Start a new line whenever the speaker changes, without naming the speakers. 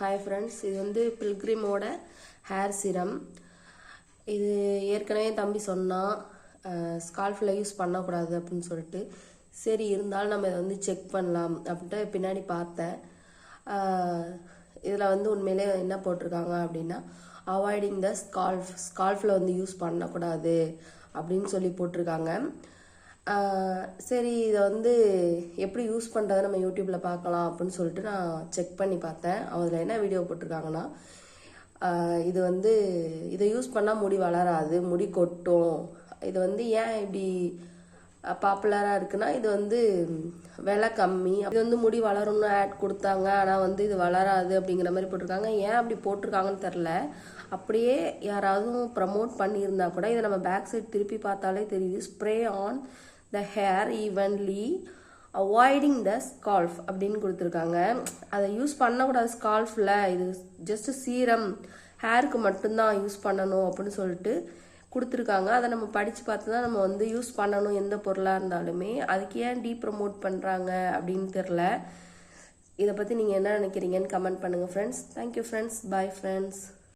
Hi friends இது வந்து பில்கிரிமோட hair சிரம் இது ஏற்கனவே தம்பி சொன்னான் ஸ்கால்ஃபில் யூஸ் பண்ணக்கூடாது அப்படின்னு சொல்லிட்டு. சரி இருந்தாலும் நம்ம இதை வந்து செக் பண்ணலாம் அப்படின்ட்டு பின்னாடி பார்த்தேன். இதில் வந்து உண்மையிலே என்ன போட்டிருக்காங்க அப்படின்னா அவாய்டிங் த ஸ்கால்ஃப் ஸ்கால்ஃபில் வந்து யூஸ் பண்ணக்கூடாது அப்படின்னு சொல்லி போட்டிருக்காங்க. சரி இதை வந்து எப்படி யூஸ் பண்ணுறதை நம்ம யூடியூப்பில் பார்க்கலாம் அப்படின்னு சொல்லிட்டு நான் செக் பண்ணி பார்த்தேன். அதில் என்ன வீடியோ போட்டிருக்காங்கன்னா இது வந்து இதை யூஸ் பண்ணால் முடி வளராது முடி கொட்டும். இது வந்து ஏன் இப்படி பாப்புலராக இருக்குன்னா இது வந்து விலை கம்மி. இது வந்து முடி வளரும்னு ஆட் கொடுத்தாங்க. ஆனால் வந்து இது வளராது அப்படிங்கிற மாதிரி போட்டிருக்காங்க. ஏன் அப்படி போட்டிருக்காங்கன்னு தெரில அப்படியே யாராவது ப்ரமோட் பண்ணியிருந்தா கூட இதை நம்ம பேக் சைட் திருப்பி பார்த்தாலே தெரியுது. Spray on the hair evenly avoiding the scalp அப்படின்னு கொடுத்துருக்காங்க. அதை யூஸ் பண்ணக்கூடாது ஸ்கால்ஃபில் இது ஜஸ்ட் சீரம் ஹேருக்கு மட்டும்தான் யூஸ் பண்ணணும் அப்படின்னு சொல்லிட்டு கொடுத்துருக்காங்க. அதை நம்ம படித்து பார்த்து தான் நம்ம வந்து யூஸ் பண்ணணும் எந்த பொருளாக இருந்தாலுமே. அதுக்கு ஏன் டீ ப்ரமோட் பண்ணுறாங்க அப்படின்னு தெரில இதை பற்றி நீங்கள் என்ன நினைக்கிறீங்கன்னு கமெண்ட் பண்ணுங்கள் friends thank you friends bye friends